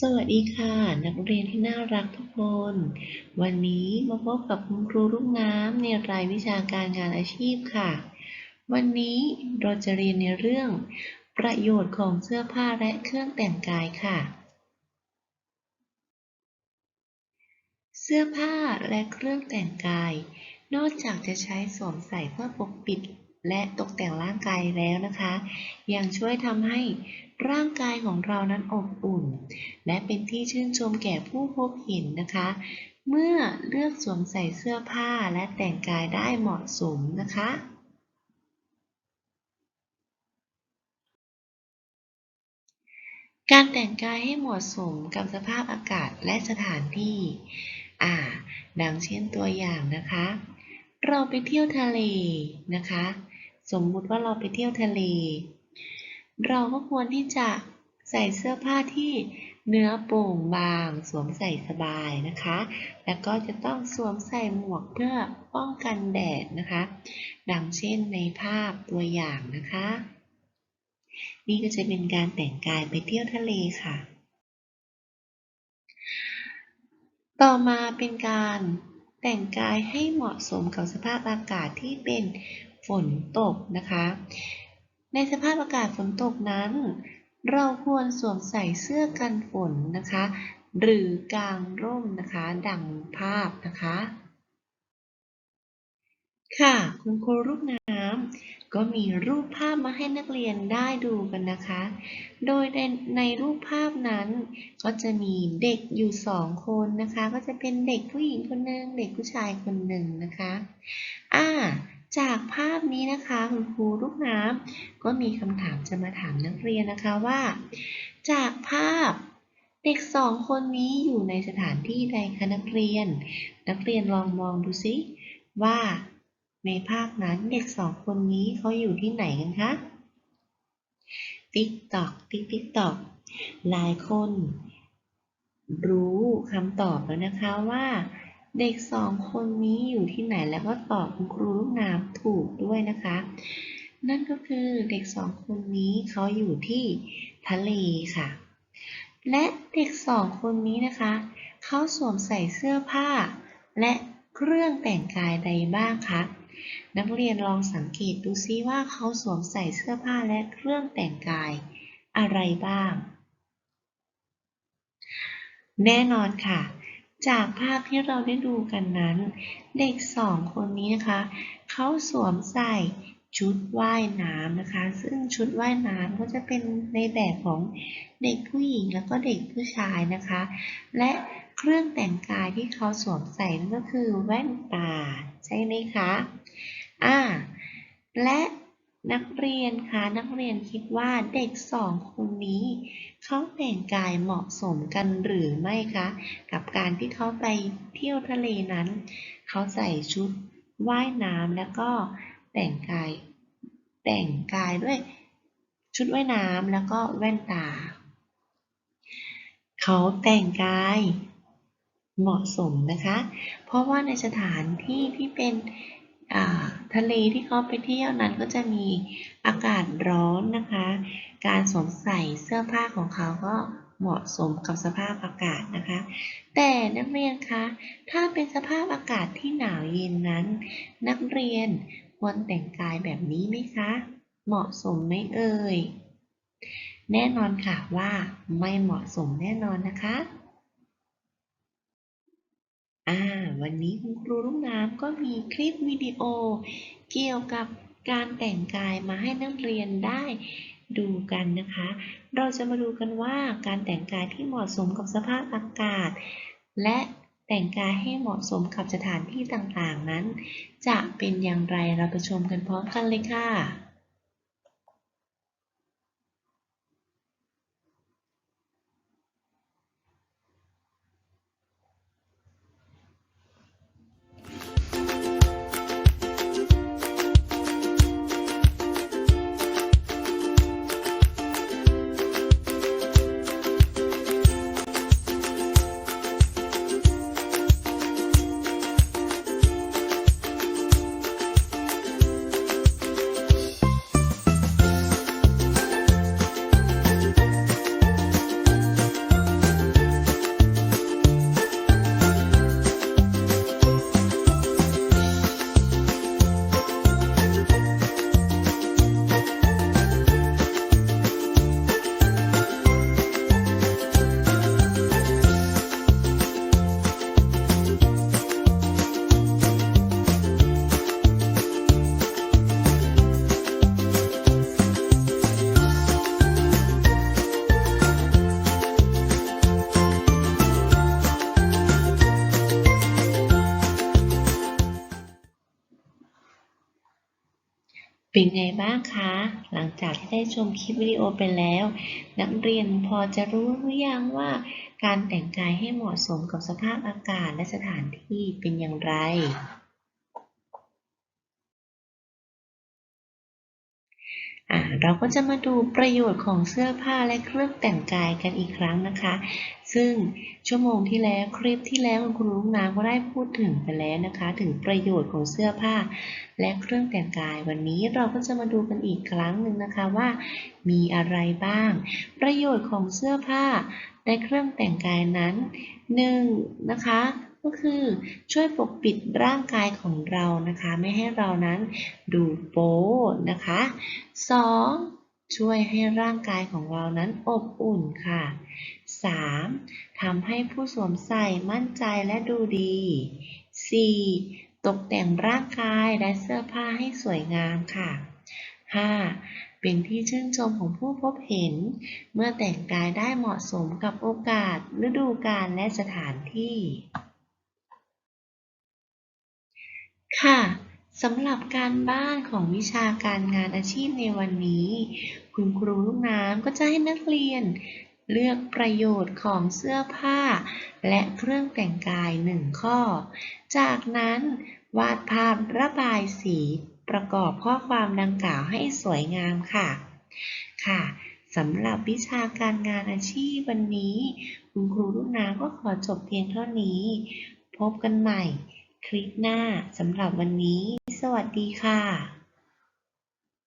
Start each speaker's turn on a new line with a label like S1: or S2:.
S1: สวัสดีค่ะ นักเรียนที่น่ารักทุกคน วันนี้มาพบกับคุณครูลูกน้ำในรายวิชาการงานอาชีพค่ะ วันนี้เราจะเรียนในเรื่อง ประโยชน์ของเสื้อผ้าและเครื่องแต่งกายค่ะ เสื้อผ้าและเครื่องแต่งกาย นอกจากจะใช้สวมใส่เพื่อปกปิด และตกแต่งร่างกายแล้วนะคะ ยังช่วยทำให้ร่างกายของเรานั้นอบอุ่น และเป็นที่ชื่นชมแก่ผู้พบเห็นนะคะ เมื่อเลือกสวมใส่เสื้อผ้าและแต่งกายได้เหมาะสมนะคะการแต่งกายให้เหมาะสมกับสภาพอากาศและสถานที่ อ่า ดังเช่นตัวอย่างนะคะ เราไปเที่ยวทะเลนะคะ สมมุติว่าเราไปเที่ยวทะเล เราก็ควรที่จะใส่เสื้อผ้าที่เนื้อโปร่งบาง สวมใส่สบายนะคะ แล้วก็จะต้องสวมใส่หมวกเพื่อป้องกันแดดนะคะ ดังเช่นในภาพตัวอย่างนะคะ นี่ก็จะเป็นการแต่งกายไปเที่ยวทะเลค่ะ ต่อมาเป็นการแต่งกายให้เหมาะสมกับสภาพอากาศที่เป็น ฝนตกนะคะ ในสภาพอากาศฝนตกนั้น เราควรสวมใส่เสื้อกันฝนนะคะ หรือกางร่มนะคะ ดังภาพนะคะ ค่ะคุณครูลูกน้ำก็มีรูปภาพมาให้นักเรียนได้ดูกันนะคะ โดยในในรูปภาพนั้น ก็จะมีเด็กอยู่สองคนนะคะ ก็จะเป็นเด็กผู้หญิงคนหนึ่งเด็กผู้ชายคนหนึ่งนะคะ อ่า จากภาพนี้นะคะคุณครูลูกน้ำก็มีคำถามจะมาถามนักเรียนนะคะว่า จากภาพเด็กสองคนนี้อยู่ในสถานที่ใดคะนักเรียน นักเรียนลองมองดูซิว่าในภาพนั้นเด็กสองคนนี้เขาอยู่ที่ไหนกันคะ ติ๊กตอก ติ๊กติ๊กตอก หลายคน รู้คำตอบแล้วนะคะว่า เด็กสองคนนี้อยู่ที่ไหนแล้วก็ตอบคุณครูลูกน้ำถูกด้วยนะคะ นั่นก็คือเด็กสองคนนี้เขาอยู่ที่ทะเลค่ะ และเด็กสองคนนี้นะคะเขาสวมใส่เสื้อผ้า และเครื่องแต่งกายใดบ้างคะนักเรียนลองสังเกตดูซิว่าเขาสวมใส่เสื้อผ้าและเครื่องแต่งกายอะไรบ้าง แน่นอนค่ะ จากภาพที่เราได้ดูกันนั้น เด็กสองคนนี้นะคะเขาสวมใส่ชุดว่ายน้ำนะคะ ซึ่งชุดว่ายน้ำก็จะเป็นในแบบของเด็กผู้หญิงแล้วก็เด็กผู้ชายนะคะ และเครื่องแต่งกายที่เขาสวมใส่นั่นก็คือแว่นตาใช่ไหมคะอ่าและนักเรียนคะนักเรียนคิดว่าเด็กสองคนนี้ เขาแต่งกายเหมาะสมกันหรือไม่คะ กับการที่เขาไปเที่ยวทะเลนั้น เขาใส่ชุดว่ายน้ำแล้วก็แต่งกาย แต่งกายด้วยชุดว่ายน้ำแล้วก็แว่นตา เขาแต่งกายเหมาะสมนะคะ เพราะว่าในสถานที่ที่เป็นทะเลที่เขาไปเที่ยวนั้นก็จะมีอากาศร้อนนะคะ การสวมใส่เสื้อผ้าของเขาก็เหมาะสมกับสภาพอากาศนะคะ แต่นักเรียนคะ ถ้าเป็นสภาพอากาศที่หนาวเย็นนั้น นักเรียนควรแต่งกายแบบนี้ไหมคะ เหมาะสมไหมเอ่ย แน่นอนค่ะว่าไม่เหมาะสมแน่นอนนะคะ อ่า วันนี้คุณครูลูกน้ำก็มีคลิปวิดีโอ เกี่ยวกับการแต่งกายมาให้นักเรียนได้ ดูกันนะคะ เราจะมาดูกันว่าการแต่งกายที่เหมาะสมกับสภาพอากาศ และแต่งกายให้เหมาะสมกับสถานที่ต่างๆนั้น จะเป็นอย่างไรเราไปชมกันพร้อมกันเลยค่ะ เป็นไงบ้างคะ หลังจากที่ได้ชมคลิปวิดีโอไปแล้ว นักเรียนพอจะรู้หรือยังว่า การแต่งกายให้เหมาะสมกับสภาพอากาศและสถานที่เป็นอย่างไรอ่าเราก็จะมาดูประโยชน์ของเสื้อผ้าและเครื่องแต่งกายกันอีกครั้งนะคะ ซึ่งชั่วโมงที่แล้วคลิปที่แล้วคุณลูกน้ำก็ได้พูดถึงไปแล้วนะคะ ถึงประโยชน์ของเสื้อผ้า และเครื่องแต่งกายวันนี้เราก็จะมาดูกันอีกครั้งหนึ่งนะคะว่า มีอะไรบ้าง ประโยชน์ของเสื้อผ้าและเครื่องแต่งกายนั้นหนึ่งนะคะก็คือช่วยปกปิดร่างกายของเรานะคะ ไม่ให้เรานั้นดูโป๊นะคะ 2. ช่วยให้ร่างกายของเรานั้นอบอุ่นค่ะ 3. ทำให้ผู้สวมใส่มั่นใจและดูดี 4. ตกแต่งร่างกายและเสื้อผ้าให้สวยงามค่ะ 5. เป็นที่ชื่นชมของผู้พบเห็น เมื่อแต่งกายได้เหมาะสมกับโอกาส ฤดูกาลและสถานที่ ค่ะสำหรับการบ้านของวิชาการงานอาชีพในวันนี้ คุณครูลูกน้ำก็จะให้นักเรียน เลือกประโยชน์ของเสื้อผ้า และเครื่องแต่งกายหนึ่งข้อ จากนั้นวาดภาพระบายสีประกอบข้อความดังกล่าวให้สวยงามค่ะ ค่ะสำหรับวิชาการงานอาชีพวันนี้ คุณครูลูกน้ำก็ขอจบเพียงเท่านี้ พบกันใหม่ คลิปหน้าสำหรับวันนี้ สวัสดีค่ะ